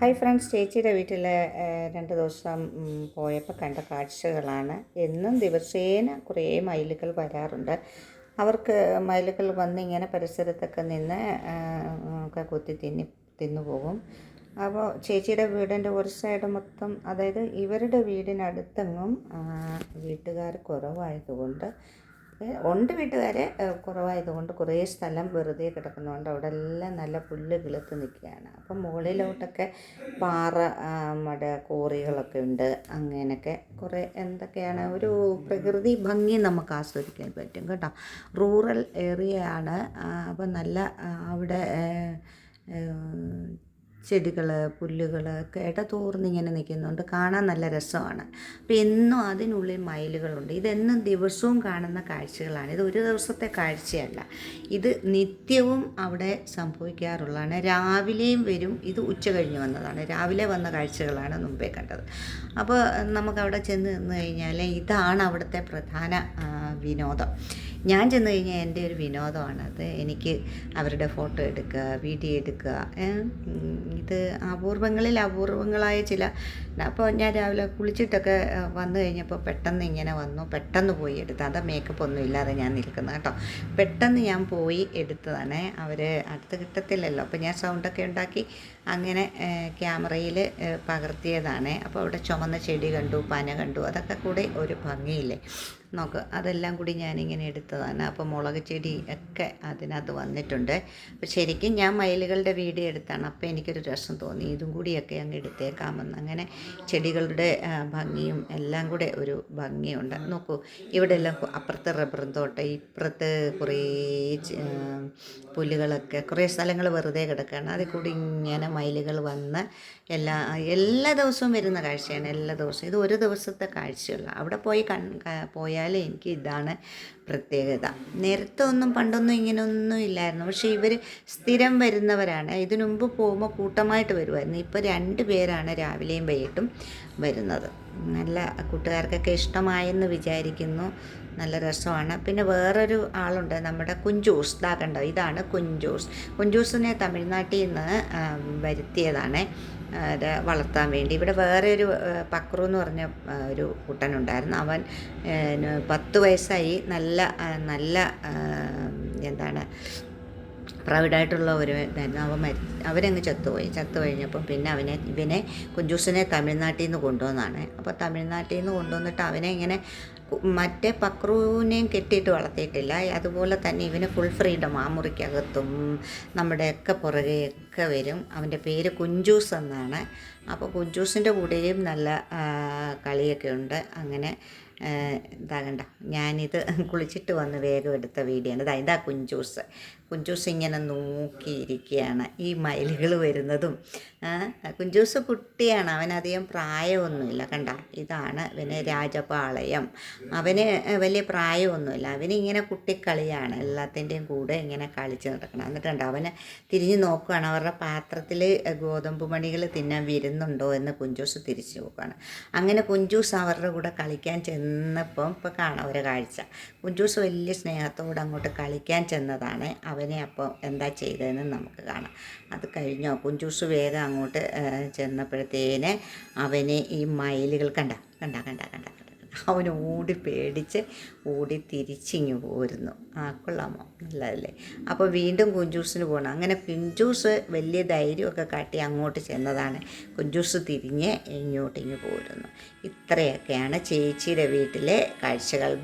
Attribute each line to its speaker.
Speaker 1: Hi friends ചേച്ചിയുടെ വീട്ടിൽ രണ്ട് ദിവസം പോയപ്പോൾ കണ്ട കാഴ്ചകളാണ്. എന്നും ദിവസേന കുറേ മയിലുകൾ വരാറുണ്ട്. അവർക്ക് മയിലുകൾ വന്ന് ഇങ്ങനെ പരിസരത്തൊക്കെ നിന്ന് ഒക്കെ കുത്തി തിന്നി തിന്നു പോകും. അപ്പോൾ ചേച്ചിയുടെ വീടിന്റെ ഒരു സൈഡ് മൊത്തം അതായത് ഇവരുടെ വീടിനടുത്തെങ്ങും വീട്ടുകാർ കുറവായതുകൊണ്ട് ഉണ്ട് വീട്ടുകാർ കുറവായതുകൊണ്ട് കുറേ സ്ഥലം വെറുതെ കിടക്കുന്നതുകൊണ്ട് അവിടെ എല്ലാം നല്ല പുല്ല് കിളുത്ത് നിൽക്കുകയാണ്. അപ്പം മുകളിലോട്ടൊക്കെ പാറ മട കോറികളൊക്കെ ഉണ്ട്. അങ്ങനെയൊക്കെ കുറേ എന്തൊക്കെയാണ് ഒരു പ്രകൃതി ഭംഗി നമുക്ക് ആസ്വദിക്കാൻ പറ്റും കേട്ടോ. റൂറൽ ഏരിയ ആണ് അപ്പം നല്ല അവിടെ ചെടികൾ പുല്ലുകൾ ഒക്കെ ഇടതൂർന്ന് ഇങ്ങനെ നിൽക്കുന്നുണ്ട്. കാണാൻ നല്ല രസമാണ്. അപ്പോൾ എന്നും അതിനുള്ളിൽ മയിലുകളുണ്ട്. ഇതെന്നും ദിവസവും കാണുന്ന കാഴ്ചകളാണ്. ഇത് ഒരു ദിവസത്തെ കാഴ്ചയല്ല. ഇത് നിത്യവും അവിടെ സംഭവിക്കാറുള്ളതാണ്. രാവിലെയും വരും. ഇത് ഉച്ച കഴിഞ്ഞ് വന്നതാണ്. രാവിലെ വന്ന കാഴ്ചകളാണ് മുമ്പേ കണ്ടത്. അപ്പോൾ നമുക്കവിടെ ചെന്ന് നിന്ന് കഴിഞ്ഞാൽ ഇതാണ് അവിടുത്തെ പ്രധാന വിനോദം. ഞാൻ ചെന്ന് കഴിഞ്ഞാൽ എന്റെ ഒരു വിനോദമാണത്. എനിക്ക് അവരുടെ ഫോട്ടോ എടുക്കുക വീഡിയോ എടുക്കുക. ഇത് അപൂർവങ്ങളിൽ അപൂർവങ്ങളായ ചില അപ്പോൾ ഞാൻ രാവിലെ കുളിച്ചിട്ടൊക്കെ വന്നു കഴിഞ്ഞപ്പോൾ പെട്ടെന്ന് ഇങ്ങനെ വന്നു. പെട്ടെന്ന് പോയി എടുത്തു. അതാ മേക്കപ്പ് ഒന്നും ഇല്ലാതെ ഞാൻ നിൽക്കുന്നത് കേട്ടോ. പെട്ടെന്ന് ഞാൻ പോയി എടുത്തതാണ്. അവർ അടുത്ത് കിട്ടത്തില്ലല്ലോ അപ്പോൾ ഞാൻ സൗണ്ടൊക്കെ ഉണ്ടാക്കി അങ്ങനെ ക്യാമറയിൽ പകർത്തിയതാണ്. അപ്പോൾ അവിടെ ചുമന്ന ചെടി കണ്ടു പന കണ്ടു. അതൊക്കെ കൂടെ ഒരു ഭംഗിയില്ലേ? നോക്ക് അതെല്ലാം കൂടി ഞാനിങ്ങനെ എടുത്തതാണ്. അപ്പോൾ മുളക് ചെടി ഒക്കെ അതിനകത്ത് വന്നിട്ടുണ്ട്. അപ്പോൾ ശരിക്കും ഞാൻ മയിലുകളുടെ വീഡിയോ എടുത്താണ്. അപ്പോൾ എനിക്കൊരു രസം തോന്നി. ഇതും കൂടിയൊക്കെ അങ്ങ് എടുത്തേക്കാമെന്ന്. അങ്ങനെ ചെടികളുടെ ഭംഗിയും എല്ലാം കൂടെ ഒരു ഭംഗിയുണ്ട്. നോക്കൂ ഇവിടെ എല്ലാം അപ്പുറത്ത് റബ്ബറും തോട്ടം ഇപ്പുറത്ത് കുറേ പുല്ലുകളൊക്കെ കുറേ സ്ഥലങ്ങൾ വെറുതെ കിടക്കുകയാണ്. അതിൽ കൂടി ഇങ്ങനെ മയിലുകൾ വന്ന് എല്ലാ എല്ലാ ദിവസവും വരുന്ന കാഴ്ചയാണ്. എല്ലാ ദിവസവും. ഇത് ഒരു ദിവസത്തെ കാഴ്ചയുള്ള അവിടെ പോയി കൺ ക- പോയാൽ എനിക്ക് ഇതാണ് പ്രത്യേകത. നേരത്തെ ഒന്നും പണ്ടൊന്നും ഇങ്ങനെയൊന്നും ഇല്ലായിരുന്നു. പക്ഷേ ഇവർ സ്ഥിരം വരുന്നവരാണ്. ഇതിനു മുമ്പ് പോകുമ്പോൾ കൂട്ടമായിട്ട് വരുമായിരുന്നു ഇപ്പോൾ രണ്ട് പേരാണ് രാവിലെയും വൈകിട്ടും വരുന്നത്. നല്ല കൂട്ടുകാർക്കൊക്കെ ഇഷ്ടമായെന്ന് വിചാരിക്കുന്നു. നല്ല രസമാണ്. പിന്നെ വേറൊരു ആളുണ്ട് നമ്മുടെ കുഞ്ചൂസ്. ഇതാ കണ്ടോ ഇതാണ് കുഞ്ചൂസ്. കുഞ്ചൂസിനെ തമിഴ്നാട്ടിൽ നിന്ന് വരുത്തിയതാണ് വളർത്താൻ വേണ്ടി. ഇവിടെ വേറെ ഒരു പക്രു എന്ന് പറഞ്ഞ ഒരു കുട്ടനുണ്ടായിരുന്നു. അവൻ പത്ത് വയസ്സായി. നല്ല നല്ല എന്താണ് പ്രൗഡായിട്ടുള്ള ഒരു ഇതായിരുന്നു അവൻ മരി അവരങ്ങ് ചത്തുപോയി. ചത്തു കഴിഞ്ഞപ്പം പിന്നെ അവനെ ഇവനെ കുഞ്ചൂസിനെ തമിഴ്നാട്ടിൽ നിന്ന് കൊണ്ടുവന്നാണ്. അപ്പോൾ തമിഴ്നാട്ടിൽ നിന്ന് കൊണ്ടുവന്നിട്ട് അവനെ ഇങ്ങനെ മറ്റേ പക്രുവിനെയും കെട്ടിയിട്ട് വളർത്തിയിട്ടില്ല. അതുപോലെ തന്നെ ഇവന് ഫുൾ ഫ്രീഡം ആ മുറിക്കകത്തും നമ്മുടെ ഒക്കെ പുറകെയൊക്കെ വരും. അവന്റെ പേര് കുഞ്ചൂസ് എന്നാണ്. അപ്പോൾ കുഞ്ചൂസിന്റെ കൂടെയും നല്ല കളിയൊക്കെ ഉണ്ട്. അങ്ങനെ ഇതാ കണ്ട ഞാനിത് കുളിച്ചിട്ട് വന്ന് വേഗം എടുത്ത വീഡിയോ ആണ്. ഇതാ ഇതാ കുഞ്ചൂസ്. കുഞ്ചൂസ് ഇങ്ങനെ നോക്കിയിരിക്കുകയാണ്. ഈ മയിലുകൾ വരുന്നതും. കുഞ്ചൂസ് കുട്ടിയാണ്. അവനധികം പ്രായമൊന്നുമില്ല. കണ്ട ഇതാണ് പിന്നെ രാജപാളയം. അവന് വലിയ പ്രായമൊന്നുമില്ല. അവനിങ്ങനെ കുട്ടിക്കളിയാണ്. എല്ലാത്തിന്റെയും കൂടെ ഇങ്ങനെ കളിച്ച് നടക്കണം. എന്നിട്ട് കണ്ടോ അവന് തിരിഞ്ഞ് നോക്കുകയാണ് അവരുടെ പാത്രത്തിൽ ഗോതമ്പ് മണികൾ തിന്നാൻ വരുന്നുണ്ടോ എന്ന് കുഞ്ചൂസ് തിരിച്ചു നോക്കുകയാണ് അങ്ങനെ കുഞ്ചൂസ് അവരുടെ കൂടെ കളിക്കാൻ ചെന്നപ്പം ഇപ്പോൾ കാണാം ഒരു കാഴ്ച. കുഞ്ചൂസ് വലിയ സ്നേഹത്തോടെ അങ്ങോട്ട് കളിക്കാൻ ചെന്നതാണ്. അവനെ അപ്പോൾ എന്താ ചെയ്തതെന്ന് നമുക്ക് കാണാം. അത് കഴിഞ്ഞോ? കുഞ്ചൂസ് വേഗം അങ്ങോട്ട് ചെന്നപ്പോഴത്തേന് അവനെ ഈ മയിലുകൾ കണ്ട കണ്ട കണ്ട കണ്ട കണ്ട. അവൻ ഓടി പേടിച്ച് ഓടി തിരിച്ചിങ്ങ് പോരുന്നു. ആ കൊള്ളാമോ? നല്ലതല്ലേ? അപ്പോൾ വീണ്ടും കുഞ്ചൂസിന് പോകണം അങ്ങനെ കുഞ്ചൂസ് വലിയ ധൈര്യമൊക്കെ കാട്ടി അങ്ങോട്ട് ചെന്നതാണ്. കുഞ്ചൂസ് തിരിഞ്ഞ് ഇങ്ങോട്ടിങ്ങ് പോരുന്നു. ഇത്രയൊക്കെയാണ് ചേച്ചിയുടെ വീട്ടിലെ കാഴ്ചകൾ.